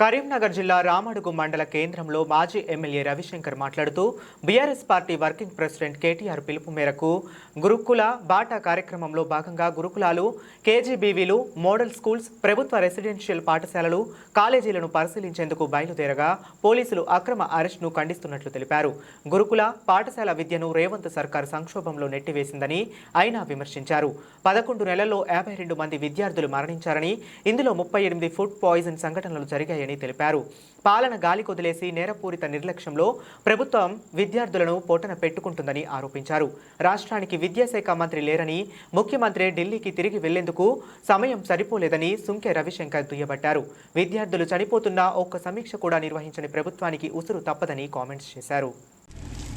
కరీంనగర్ జిల్లా రామడుగు మండల కేంద్రంలో మాజీ ఎమ్మెల్యే రవిశంకర్ మాట్లాడుతూ BRS party working president KTR పిలుపు మేరకు గురుకుల బాటా కార్యక్రమంలో భాగంగా గురుకులాలు కేజీబీవీలు మోడల్ స్కూల్స్ ప్రభుత్వ రెసిడెన్షియల్ పాఠశాలలు కాలేజీలను పరిశీలించేందుకు బయలుదేరగా పోలీసులు అక్రమ అరెస్ట్ను ఖండిస్తున్నట్లు తెలిపారు. గురుకుల పాఠశాల విద్యను రేవంత్ సర్కార్ సంక్షోభంలో నెట్టివేసిందని అయినా విమర్శించారు. పదకొండు నెలల్లో యాభై రెండు మంది విద్యార్థులు మరణించారని ఇందులో ముప్పై ఎనిమిది ఫుడ్ పాయిజన్ సంఘటనలు జరిగాయని తెలిపారు. పాలన గాలి కొదిలేసి నేరపూరిత నిర్లక్ష్యంలో ప్రభుత్వం విద్యార్థులను పోటన పెట్టుకుంటుందని ఆరోపించారు. రాష్ట్రానికి విద్యాశాఖ మంత్రి లేరని ముఖ్యమంత్రి ఢిల్లీకి తిరిగి వెళ్ళేందుకు సమయం సరిపోలేదని సుంకె రవిశంకర్ దుయ్యబట్టారు. విద్యార్థులు చనిపోతున్నా ఒక్క సమీక్ష కూడా నిర్వహించని ప్రభుత్వానికి ఉసురు తప్పదని కామెంట్స్ చేశారు.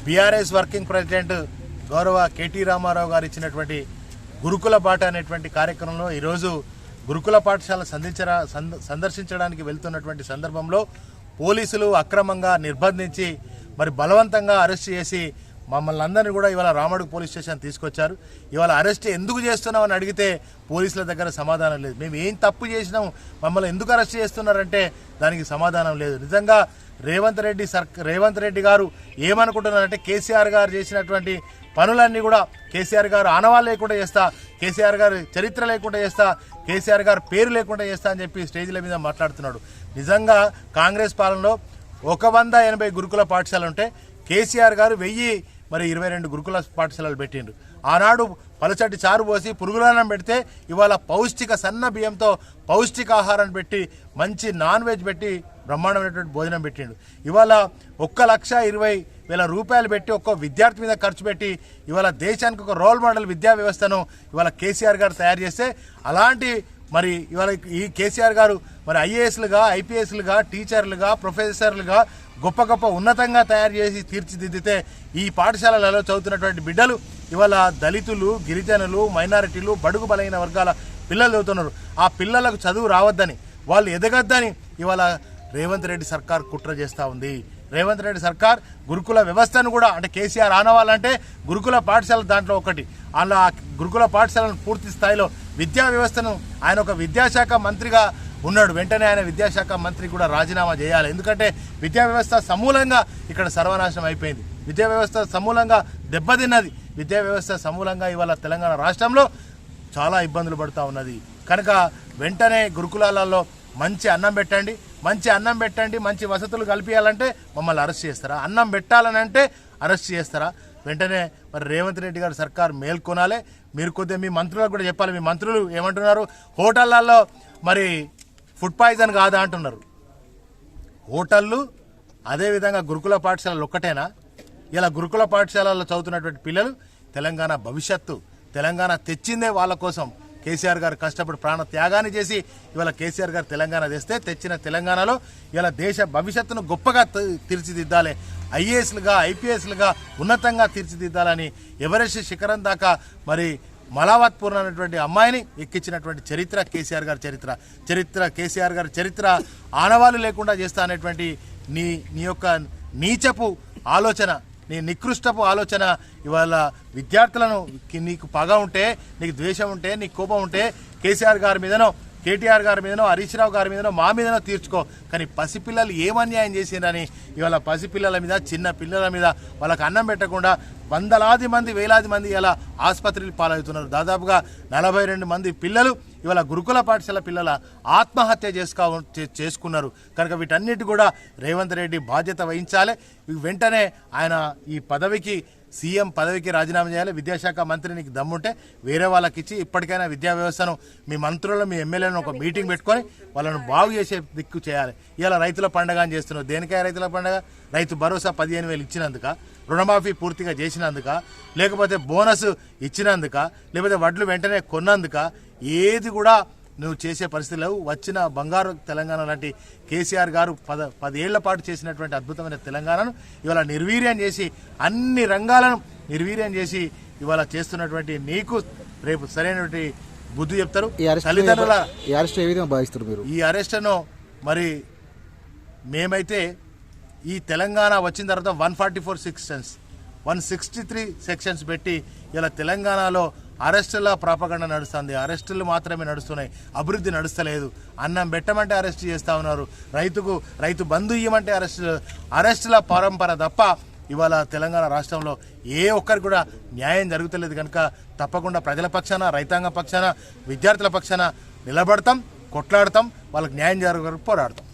బీఆర్ఎస్ వర్కింగ్ ప్రెసిడెంట్ గౌరవ కేటీ రామారావు గారు ఇచ్చినటువంటి గురుకుల బాట అనేటువంటి కార్యక్రమంలో ఈరోజు గురుకుల పాఠశాల సంధించరా సంద- సందర్శించడానికి వెళ్తున్నటువంటి సందర్భంలో పోలీసులు అక్రమంగా నిర్బంధించి మరి బలవంతంగా అరెస్ట్ చేసి మమ్మల్ని అందరినీ కూడా ఇవాళ రామడుగు పోలీస్ స్టేషన్ తీసుకొచ్చారు. ఇవాళ అరెస్ట్ ఎందుకు చేస్తున్నామని అడిగితే పోలీసుల దగ్గర సమాధానం లేదు. మేము ఏం తప్పు చేసినాం? మమ్మల్ని ఎందుకు అరెస్ట్ చేస్తున్నారంటే దానికి సమాధానం లేదు. నిజంగా రేవంత్ రెడ్డి సర్ రేవంత్ రెడ్డి గారు ఏమనుకుంటున్నారంటే కేసీఆర్ గారు చేసినటువంటి పనులన్నీ కూడా కేసీఆర్ గారు ఆనవాళ్ళు లేకుండా చేస్తా కేసీఆర్ గారు చరిత్ర లేకుండా చేస్తా కేసీఆర్ గారు పేరు లేకుండా చేస్తా అని చెప్పి స్టేజ్ల మీద మాట్లాడుతున్నాడు. నిజంగా కాంగ్రెస్ పాలనలో ఒక వంద ఎనభై గురుకుల పాఠశాలలు ఉంటే కేసీఆర్ గారు వెయ్యి మరి ఇరవై రెండు గురుకుల పాఠశాలలు పెట్టిండు ఆనాడు పలుచటి చారు పోసి పురుగులన్నం పెడితే ఇవాళ పౌష్టిక సన్న బియ్యంతో పౌష్టికాహారాన్ని పెట్టి మంచి నాన్ వెజ్ పెట్టి బ్రహ్మాండమైనటువంటి భోజనం పెట్టిండు. ఇవాళ ఒక్క లక్ష ఇరవై వేల రూపాయలు పెట్టి ఒక్కో విద్యార్థి మీద ఖర్చు పెట్టి ఇవాళ దేశానికి ఒక రోల్ మోడల్ విద్యా వ్యవస్థను ఇవాళ కేసీఆర్ గారు తయారు చేస్తే అలాంటి మరి ఇవాళ ఈ కేసీఆర్ గారు మరి ఐఏఎస్లుగా ఐపీఎస్లుగా టీచర్లుగా ప్రొఫెసర్లుగా గొప్ప గొప్ప ఉన్నతంగా తయారు చేసి తీర్చిదిద్దితే ఈ పాఠశాలలలో చదువుతున్నటువంటి బిడ్డలు ఇవాళ దళితులు గిరిజనులు మైనారిటీలు బడుగు బలైన వర్గాల పిల్లలు చదువుతున్నారు. ఆ పిల్లలకు చదువు రావద్దని వాళ్ళు ఎదగద్దని ఇవాళ రేవంత్ రెడ్డి సర్కార్ కుట్ర చేస్తూ ఉంది. రేవంత్ రెడ్డి సర్కార్ గురుకుల వ్యవస్థను కూడా అంటే కేసీఆర్ ఆనవాలంటే గురుకుల పాఠశాల దాంట్లో ఒకటి. అలా ఆ గురుకుల పాఠశాలను పూర్తి స్థాయిలో విద్యా వ్యవస్థను ఆయన ఒక విద్యాశాఖ మంత్రిగా ఉన్నాడు. వెంటనే ఆయన విద్యాశాఖ మంత్రి కూడా రాజీనామా చేయాలి. ఎందుకంటే విద్యా వ్యవస్థ సమూలంగా ఇక్కడ సర్వనాశనం అయిపోయింది. విద్యా వ్యవస్థ సమూలంగా దెబ్బతిన్నది. విద్యా వ్యవస్థ సమూలంగా ఇవాళ తెలంగాణ రాష్ట్రంలో చాలా ఇబ్బందులు పడుతూ ఉన్నది. కనుక వెంటనే గురుకులాలలో మంచి అన్నం పెట్టండి. మంచి అన్నం పెట్టండి మంచి వసతులు కల్పించాలంటే మమ్మల్ని అరెస్ట్ చేస్తారా? అన్నం పెట్టాలని అంటే అరెస్ట్ చేస్తారా? వెంటనే మరి రేవంత్ రెడ్డి గారు సర్కార్ మేల్కొనాలి. మీరు కొద్దిగా మీ మంత్రులకు కూడా చెప్పాలి. మీ మంత్రులు ఏమంటున్నారు? హోటళ్ళలో మరి ఫుడ్ పాయిజన్ కాదా అంటున్నారు. హోటళ్ళు అదేవిధంగా గురుకుల పాఠశాలలు ఒక్కటేనా? ఇలా గురుకుల పాఠశాలల్లో చదువుతున్నటువంటి పిల్లలు తెలంగాణ భవిష్యత్తు తెలంగాణ తెచ్చిందే వాళ్ళ కోసం. కేసీఆర్ గారు కష్టపడి ప్రాణ త్యాగాన్ని చేసి ఇవాళ కేసీఆర్ గారు తెలంగాణ తెస్తే తెచ్చిన తెలంగాణలో ఇలా దేశ భవిష్యత్తును గొప్పగా తీర్చిదిద్దాలి. ఐఏఎస్లుగా ఐపీఎస్లుగా ఉన్నతంగా తీర్చిదిద్దాలని ఎవరెస్ట్ శిఖరం దాకా మరి మలావత్పూర్ అనేటువంటి అమ్మాయిని ఎక్కించినటువంటి చరిత్ర కేసీఆర్ గారి చరిత్ర. చరిత్ర కేసీఆర్ గారి చరిత్ర ఆనవాళ్ళు లేకుండా చేస్తా అనేటువంటి నీ నీ యొక్క నీచపు ఆలోచన నీ నికృష్టపు ఆలోచన ఇవాళ విద్యార్థులను నీకు పగ ఉంటే నీకు ద్వేషం ఉంటే నీకు కోపం ఉంటే కేసీఆర్ గారి మీదనో కేటీఆర్ గారి మీదనో హరీష్ రావు గారి మీదనో మా మీదనో తీర్చుకో. కానీ పసిపిల్లలు ఏం అన్యాయం చేసిందని ఇవాళ పసిపిల్లల మీద చిన్న పిల్లల మీద వాళ్ళకి అన్నం పెట్టకుండా వందలాది మంది వేలాది మంది ఇలా ఆసుపత్రులు పాలవుతున్నారు. దాదాపుగా నలభై రెండు మంది పిల్లలు ఇవాళ గురుకుల పాఠశాల పిల్లల ఆత్మహత్య చేసుకో చే- చేసుకున్నారు. కనుక వీటన్నిటి కూడా రేవంత్ రెడ్డి బాధ్యత వహించాలి. వెంటనే ఆయన ఈ పదవికి సీఎం పదవికి రాజీనామా చేయాలి విద్యాశాఖ మంత్రి నీకు దమ్ముంటే వేరే వాళ్ళకి ఇచ్చి ఇప్పటికైనా విద్యా వ్యవస్థను మీ మంత్రులను మీ ఎమ్మెల్యేలను ఒక మీటింగ్ పెట్టుకొని వాళ్ళను బాగు చేసే దిక్కు చేయాలి. ఇలా రైతుల పండగ అని చేస్తున్నారు దేనికై రైతుల పండగ? రైతు భరోసా పదిహేను వేలు ఇచ్చినందుక రుణమాఫీ పూర్తిగా చేసినందుక లేకపోతే బోనస్ ఇచ్చినందుక లేకపోతే వడ్లు వెంటనే కొన్నందుక ఏది కూడా నువ్వు చేసే పరిస్థితి లేవు వచ్చిన బంగారు తెలంగాణ లాంటి కేసీఆర్ గారు పద పదేళ్ళ పాటు చేసినటువంటి అద్భుతమైన తెలంగాణను ఇవాళ నిర్వీర్యం చేసి అన్ని రంగాలను నిర్వీర్యం చేసి ఇవాళ చేస్తున్నటువంటి నీకు రేపు సరైనటువంటి బుద్ధి చెప్తారు. తల్లిదండ్రుల ఈ అరెస్ట్ ఏ విధంగా భావిస్తారు మీరు? ఈ అరెస్ట్ను మరి మేమైతే ఈ తెలంగాణ వచ్చిన తర్వాత one forty four sections one sixty three sections పెట్టి ఇలా తెలంగాణలో అరెస్టుల ప్రాపగండ నడుస్తుంది. అరెస్టులు మాత్రమే నడుస్తున్నాయి. అభివృద్ధి నడుస్తలేదు. అన్నం పెట్టమంటే అరెస్ట్ చేస్తా ఉన్నారు. రైతుకు రైతు బంధు ఇవ్వమంటే అరెస్ట్ అరెస్టుల పరంపర తప్ప ఇవాళ తెలంగాణ రాష్ట్రంలో ఏ ఒక్కరికి కూడా న్యాయం జరుగుతలేదు కనుక తప్పకుండా ప్రజల పక్షాన రైతాంగ పక్షాన విద్యార్థుల పక్షాన నిలబడతాం కొట్లాడతాం వాళ్ళకి న్యాయం జరగ పోరాడతాం.